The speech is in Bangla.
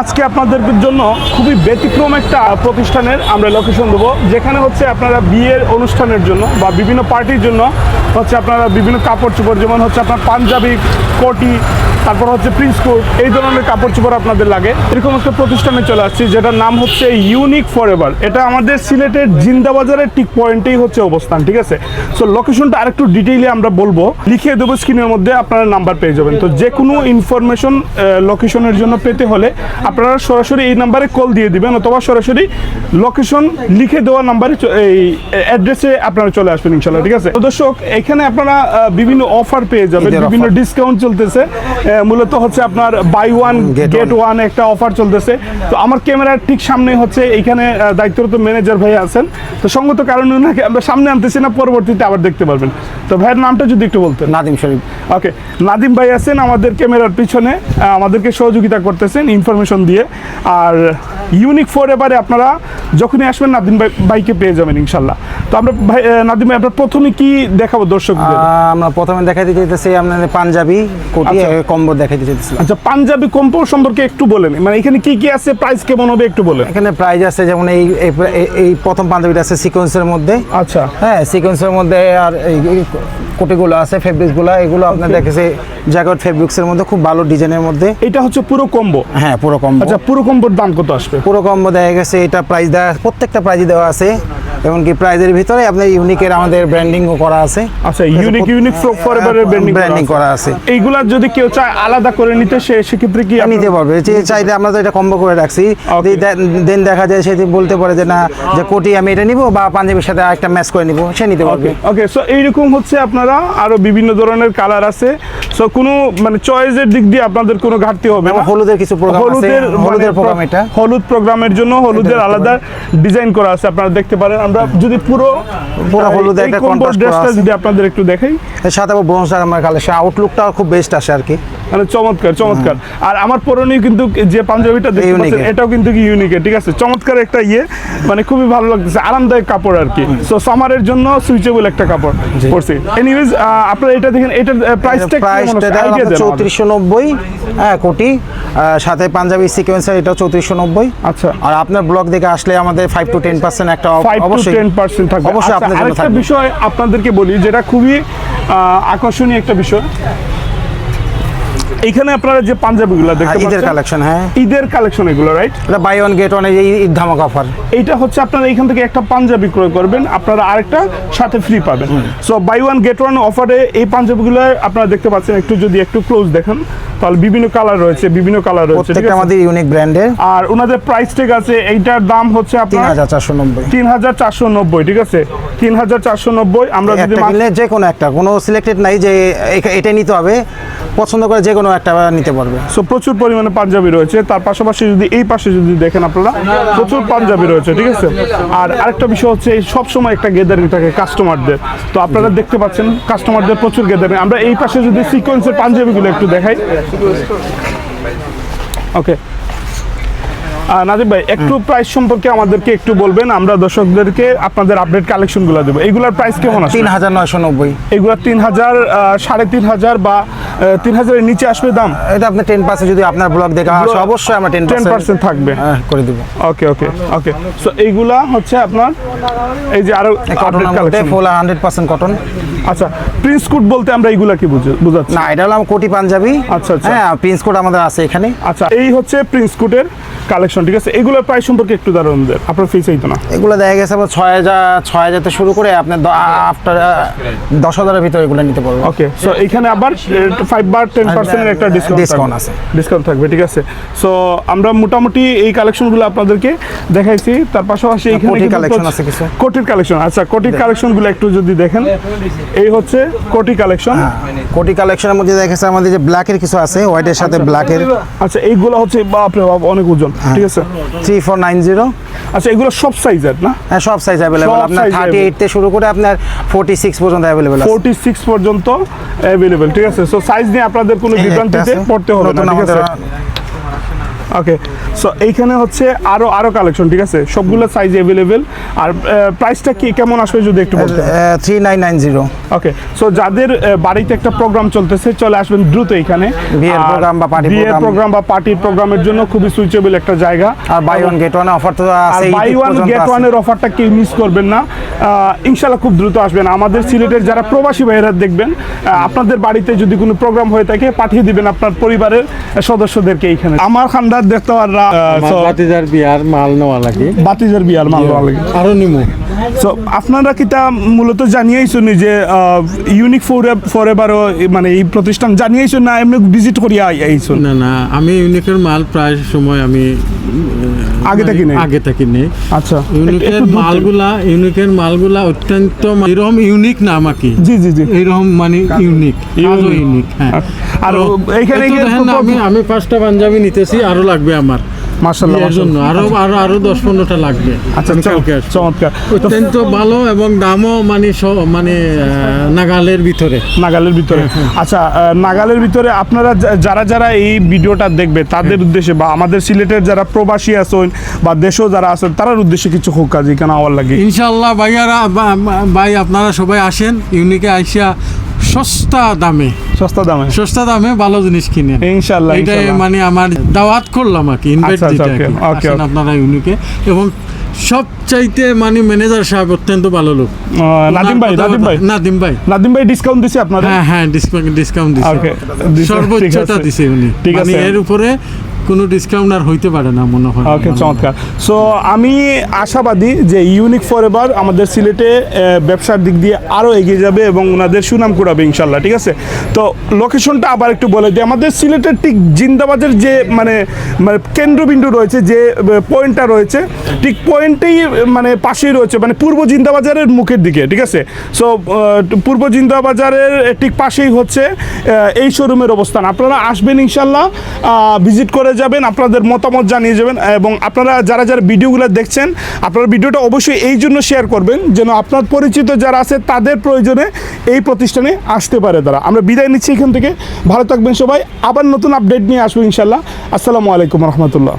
আজকে আপনাদের জন্য খুবই ব্যতিক্রম একটা প্রতিষ্ঠানের আমরা লোকেশন দেবো। যেখানে হচ্ছে আপনারা বিয়ের অনুষ্ঠানের জন্য বা বিভিন্ন পার্টির জন্য হচ্ছে আপনারা বিভিন্ন কাপড় চোপড়, যেমন হচ্ছে আপনার পাঞ্জাবি, কোটি তারপর হচ্ছে প্রিন্স কোট এই ধরনের কাপড় চোপড় আপনাদের লাগে। এরকম একটা প্রতিষ্ঠানে চলে আসছি যেটার নাম হচ্ছে ইউনিক ফর এটা আমাদের সিলেটের জিন্দাবাজারের ঠিক পয়েন্টেই হচ্ছে অবস্থান ঠিক আছে? সো লোকেশনটা আরেকটু ডিটেইলে আমরা বলব। লিখে দেবো স্ক্রিনের মধ্যে আপনারা নাম্বার পেয়ে যাবেন। তো যে কোনো ইনফরমেশন লোকেশনের জন্য পেতে হলে আপনারা সরাসরি এই নাম্বারে কল দিয়ে দিবেন অথবা সরাসরি লোকেশন লিখে দেওয়া নাম্বারে এই অ্যাড্রেসে আপনারা চলে আসবেন ইনশাল্লাহ ঠিক আছে? তো দর্শক এখানে আপনারা বিভিন্ন অফার পেয়ে যাবেন বিভিন্ন ডিসকাউন্ট চলতেছে। মূলত হচ্ছে আপনার বাই ওয়ান গেট ওয়ান একটা অফার চলতেছে। তো আমার ক্যামেরার ঠিক সামনে হচ্ছে এইখানে আহ, দায়িত্বরত ম্যানেজার ভাই আছেন। তো সঙ্গত কারণে ওনাকে আমরা সামনে আনতেছি না পরবর্তীতে আবার দেখতে পারবেন। তো ভাইয়ের নামটা যদি একটু বলতেন। নাদিম শরীফ। ওকে নাদিম ভাই আছেন আমাদের ক্যামেরার পিছনে আমাদেরকে সহযোগিতা করতেছেন ইনফরমেশন দিয়ে। আর ইউনিক ফোর এবারে আপনারা যখনই আসবেন নাদিম ভাই ভাইকে পেয়ে যাবেন ইনশাল্লাহ। তো আমরা ভাই নাদিম ভাই আপনার প্রথমে কি দেখাবো দর্শক আমরা প্রথমে দেখাইতে চাইতেছি আপনাদের পাঞ্জাবি কোটি আচ্ছা। কম্বো দেখাইতে চাইতেছিলাম। আচ্ছা পাঞ্জাবি কম্বো সম্পর্কে একটু বলেন। মানে এখানে কি কি আছে প্রাইস কেমন হবে একটু বলেন। এখানে প্রাইস আছে যেমন এই এই- প্রথম পাঞ্জাবিটা আছে সিকোয়েন্সের মধ্যে। আচ্ছা। হ্যাঁ সিকোয়েন্সের মধ্যে আর এই কোটিগুলো আছে ফেব্রিক্সগুলো এগুলো আপনার দেখেছে জ্যাকেট ফেব্রিক্সের মধ্যে খুব ভালো ডিজাইনের মধ্যে। এটা হচ্ছে পুরো কম্বো হ্যাঁ পুরো কম্বো আচ্ছা পুরো কম্বোর দাম কত আসবে? পুরো কম্বো দেখা গেছে এটা প্রাইস দেওয়া প্রত্যেকটা প্রাইস দেওয়া আছে। এমনকি প্রাইজের ভিতরে আপনার ইউনিকের আমাদের ব্র্যান্ডিংও করা আছে। আচ্ছা ইউনিক ইউনিক ফর এভারের ব্র্যান্ডিং ব্র্যান্ডিং করা আছে। এইগুলা যদি কেউ চায় আলাদা করে নিতে সে সেক্ষেত্রে কি নিতে পারবে। যে চাইলে আমরা তো এটা কম্বো করে রাখছি. দেন দেখা যায় সে বলতে পারে যে না যে কোটি আমি এটা নিব বা পাঞ্জাবির সাথে একটা ম্যাচ করে নিব সে নিতে পারবে। ওকে সো এইরকম হচ্ছে আপনারা আরও বিভিন্ন ধরনের কালার আছে। সো কোনো মানে চয়েসের দিক দিয়ে আপনাদের কোনো ঘাটতি হবে না। হলুদের কিছু প্রোগ্রাম হলুদের হলুদের মানে প্রোগ্রাম এটা? হলুদ প্রোগ্রামের জন্য হলুদের আলাদা ডিজাইন করা আছে আপনারা দেখতে পারেন। আমরা যদি পুরো পুরো হলুদ একটা কন্ট্রাস্ট ড্রেসটা। যদি আপনাদের একটু দেখাই। সাথে আবার ব্রোঞ্জ আমার কালেকশন আউটলুকটা খুব বেস্ট আসে আর কি। মানে চমৎকার চমৎকার। আর আমার পরনে কিন্তু যে পাঞ্জাবিটা দেখতে পাচ্ছেন এটাও কিন্তু ইউনিকে ঠিক আছে? চমৎকার একটা ইয়ে মানে খুবই ভালো লাগতেছে আরামদায়ক কাপড় আর কি। সো সামারের জন্য সুইচেবল একটা কাপড় পড়ছি এনিওয়েজ আপনারা এটা দেখেন এটার প্রাইসটা প্রাইসটা আইডিয়া দেন আমাদের। চৌত্রিশশো নব্বই হ্যাঁ কোটি। সাথে পাঞ্জাবি সিকোয়েন্সার চৌত্রিশশো নব্বই। আচ্ছা। আর আপনার ব্লগ দেখে আসলে আমাদের ফাইভ টু টেন পার্সেন্ট একটা অবশ্যই টেন পার্সেন্ট থাকবে। অবশ্যই আচ্ছা, জন্য থাকবে। বিষয় আপনাদেরকে বলি যেটা খুবই আকর্ষণীয় একটা বিষয় এইখানে আপনারা যে পাঞ্জাবিগুলো দেখতে হ্যাঁ, ঈদের কালেকশন হ্যাঁ। ঈদের কালেকশন এগুলো রাইট এটা বাই ওয়ান গেট ওয়ান এই ঈদ ধামাক অফার এইটা হচ্ছে আপনারা এখান থেকে একটা পাঞ্জাবি ক্রয় করবেন আপনারা আরেকটা সাথে ফ্রি পাবেন। So buy one get one অফারে এই পাঞ্জাবিগুলো আপনারা দেখতে পাচ্ছেন একটু যদি একটু ক্লোজ দেখেন তাহলে বিভিন্ন কালার রয়েছে বিভিন্ন কালার রয়েছে ঠিক প্রত্যেকটা? আমাদের ইউনিক ব্র্যান্ডের আর ওনাদের প্রাইস ঠিক আছে এইটার দাম হচ্ছে আপনার হাজার চারশো নব্বই। তিন হাজার চারশো নব্বই ঠিক আছে? তিন হাজার চারশো নব্বই আমরা যদি কিনলে যে কোনো একটা কোনো সিলেক্টেড নাই যে এটা নিতে হবে। পছন্দ করে যে কোনো একটা নিতে পারবে। সো প্রচুর পরিমাণে পাঞ্জাবি রয়েছে। তার পাশাপাশি যদি এই পাশে যদি দেখেন আপনারা প্রচুর পাঞ্জাবি রয়েছে ঠিক আছে? আর আরেকটা বিষয় হচ্ছে এই সবসময় একটা গেদারিং থাকে কাস্টমারদের তো আপনারা দেখতে পাচ্ছেন কাস্টমারদের প্রচুর গেদারিং আমরা এই পাশে যদি সিকোয়েন্সের পাঞ্জাবিগুলো একটু দেখাই। ওকে নাজিব ভাই একটু প্রাইস সম্পর্কে আমাদেরকে একটু বলবেন। আমরা দর্শকদেরকে আপনাদের আপডেট কালেকশনগুলো দেবো। এগুলোর প্রাইস কেমন আছে তিন হাজার নয়শো নব্বই। এগুলো তিন হাজার সাড়ে তিন হাজার বা তিন হাজারের নিচে আসবে দাম? এটা আপনি টেন পার্সেন্ট যদি আপনার ব্লগ দেখে আসে অবশ্যই আমরা টেন টেন পার্সেন্ট থাকবে। হ্যাঁ করে দিব। ওকে ওকে ওকে সো এইগুলা হচ্ছে আপনার এই যে আরও ফুল হান্ড্রেড পার্সেন্ট কটন আচ্ছা প্রিন্স কোট বলতে আমরা এইগুলা কি বুঝে- বুঝাচ্ছি? না এটা হলো আমার কোটি পাঞ্জাবি। আচ্ছা, আচ্ছা। হ্যাঁ প্রিন্স কোড আমাদের আছে এখানে। আচ্ছা এই হচ্ছে প্রিন্স কোটের কালেকশন ঠিক আছে? এগুলোর প্রাইস সম্পর্কে একটু দারুণ দেন। আপনার ফিস এই তো না। এগুলো দেখা গেছে আবার ছয় হাজার ছয় হাজার থেকে শুরু করে আপনার আফটার দশ হাজারের ভিতরে এগুলো নিতে পারব ওকে সো এখানে আবার ফাইভ বার টেন পার্সেন্টের একটা ডিসকাউন্ট আছে। ডিসকাউন্ট থাকবে ঠিক আছে? সো আমরা মোটামুটি এই কালেকশনগুলো আপনাদেরকে দেখাইছি। তার পাশাপাশি এখানে কোটির কিন্তু collection প্রচ- আছে কিছু। কোটির কালেকশন আচ্ছা কোটির কালেকশনগুলো একটু যদি দেখেন। এই হচ্ছে কোটি কালেকশন কোটি কালেকশনের মধ্যে দেখা গেছে আমাদের যে ব্ল্যাকের কিছু আছে হোয়াইটের সাথে ব্ল্যাকের আচ্ছা এইগুলো হচ্ছে বাপরে বাপ অনেক ওজন হ্যাঁ। ঠিক আছে? থ্রি ফোর নাইন জিরো আচ্ছা এগুলো সব সাইজের না? হ্যাঁ সব সাইজ অ্যাভেলেবল আপনার size থার্টি এইট থেকে শুরু করে আপনার ফোর্টি সিক্স পর্যন্ত অ্যাভেলেবল আছে। ফোরটি সিক্স পর্যন্ত অ্যাভেলেবেল ঠিক আছে? সো সাইজ নিয়ে আপনাদের কোনো বিভ্রান্তিতে পড়তে হবে না ঠিক আছে? ওকে সো এইখানে হচ্ছে আরও আরও কালেকশন ঠিক আছে? সবগুলো সাইজ অ্যাভেলেবেল আর প্রাইসটা কি কেমন আসবে যদি একটু বলতেন? Three nine nine zero okay so যাদের বাড়িতে একটা প্রোগ্রাম চলতেছে চলে আসবেন দ্রুত এখানে বিয়ের প্রোগ্রাম বা পার্টি বিয়ের প্রোগ্রাম বা পার্টির প্রোগ্রামের জন্য খুবই সুইচেবল একটা জায়গা। আর buy one get one offer তো আছে বাই ওয়ান গেট ওয়ানের অফারটা কেউ মিস করবেন না। ইনশাল্লাহ খুব দ্রুত আসবেন। আমাদের সিলেটের যারা প্রবাসী ভাইয়েরা দেখবেন আপনাদের বাড়িতে যদি কোনো প্রোগ্রাম হয়ে থাকে পাঠিয়ে দিবেন আপনার পরিবারের সদস্যদেরকে এইখানে। আমার খান্ডার দেখতে পাররা বাতিজার বিয়ার মাল নেওয়া লাগে। বাতিজার বিয়ার মাল দেওয়া লাগে। আরও নিমু। সো আপনারা কি তা মূলত জানিয়েছেন যে ইউনিক ফর ফর এবারও মানে এই প্রতিষ্ঠান জানিয়েছেন না এমনি ভিজিট করিয়া আইছেন? না না আমি ইউনিকের মাল প্রায় সময় আমি আগে থাকি নেই? আগে থাকি নেই। আচ্ছা। ইউনিকের মালগুলা ইউনিকের মালগুলা অত্যন্ত এরকম ইউনিক না আমাকে। জি জি জি। এরকম মানে ইউনিক আরও ইউনিক হ্যাঁ। আর এইখানে না, আমি আমি পাঁচটা পাঞ্জাবি নিতেছি আরও লাগবে আমার। মাশাআল্লাহ জন্য। আরও আরও আরও দশ পনেরোটা লাগবে। আচ্ছা চমৎকার, অত্যন্ত ভালো এবং দামও মানে মানে নাগালের ভিতরে। নাগালের ভিতরে। আচ্ছা নাগালের ভিতরে আপনারা যারা যারা এই ভিডিওটা দেখবে তাদের উদ্দেশ্যে বা আমাদের সিলেটের যারা প্রবাসী আছেন বা দেশেও যারা আছেন তার উদ্দেশ্যে কিছু হোক কাজ এখানে আওয়ার লাগে? ইনশাল্লাহ ভাইয়ারা ভাই আপনারা সবাই আসেন ইউনিকে আইসা সস্তা দামে। সস্তা দামে? সস্তা দামে ভালো জিনিস কিনে ইনশাল্লাহ এটাই মানে আমার দাওয়াত করলাম আর কি ইনভাইট আচ্ছা, আচ্ছা. আপনারা ইউনিকে। এবং সবচাইতে মানে ম্যানেজার সাহেব অত্যন্ত ভালো লোক। নাদিম ভাই নাদিম ভাই। নাদিম ভাই। নাদিম ভাই ডিসকাউন্ট দিছে আপনাদের? হ্যাঁ হ্যাঁ ডিসকাউন্ট ডিসকাউন্ট দিছে। সর্বোচ্চটা দিছে উনি। ঠিক মানে আছে। এর উপরে কোনো ডিসকাউন্ট আর হইতে পারে না মনে হয়। ওকে চমৎকার। সো আমি আশাবাদী যে ইউনিক ফর এবার আমাদের সিলেটে ব্যবসার দিক দিয়ে আরও এগিয়ে যাবে এবং ওনাদের সুনাম কুড়াবে ইনশাল্লাহ ঠিক আছে? তো লোকেশনটা আবার একটু বলে দিই। আমাদের সিলেটের ঠিক জিন্দাবাদের যে মানে মানে কেন্দ্রবিন্দু রয়েছে যে পয়েন্টটা রয়েছে ঠিক পয়েন্টেই মানে পাশেই রয়েছে মানে পূর্ব জিন্দাবাজারের মুখের দিকে ঠিক আছে? সো পূর্ব জিন্দাবাজারের ঠিক পাশেই হচ্ছে এই শোরুমের অবস্থান। আপনারা আসবেন ইনশাল্লাহ ভিজিট করে যাবেন, আপনাদের মতামত জানিয়ে যাবেন এবং আপনারা যারা যারা ভিডিওগুলো দেখছেন, আপনারা ভিডিওটা অবশ্যই এই জন্য শেয়ার করবেন যেন আপনার পরিচিত যারা আছে তাদের প্রয়োজনে এই প্রতিষ্ঠানে আসতে পারে তারা। আমরা বিদায় নিচ্ছি এখান থেকে। ভালো থাকবেন সবাই। আবার নতুন আপডেট নিয়ে আসব ইনশাল্লাহ আসসালামু আলাইকুম রহমতুল্লাহ।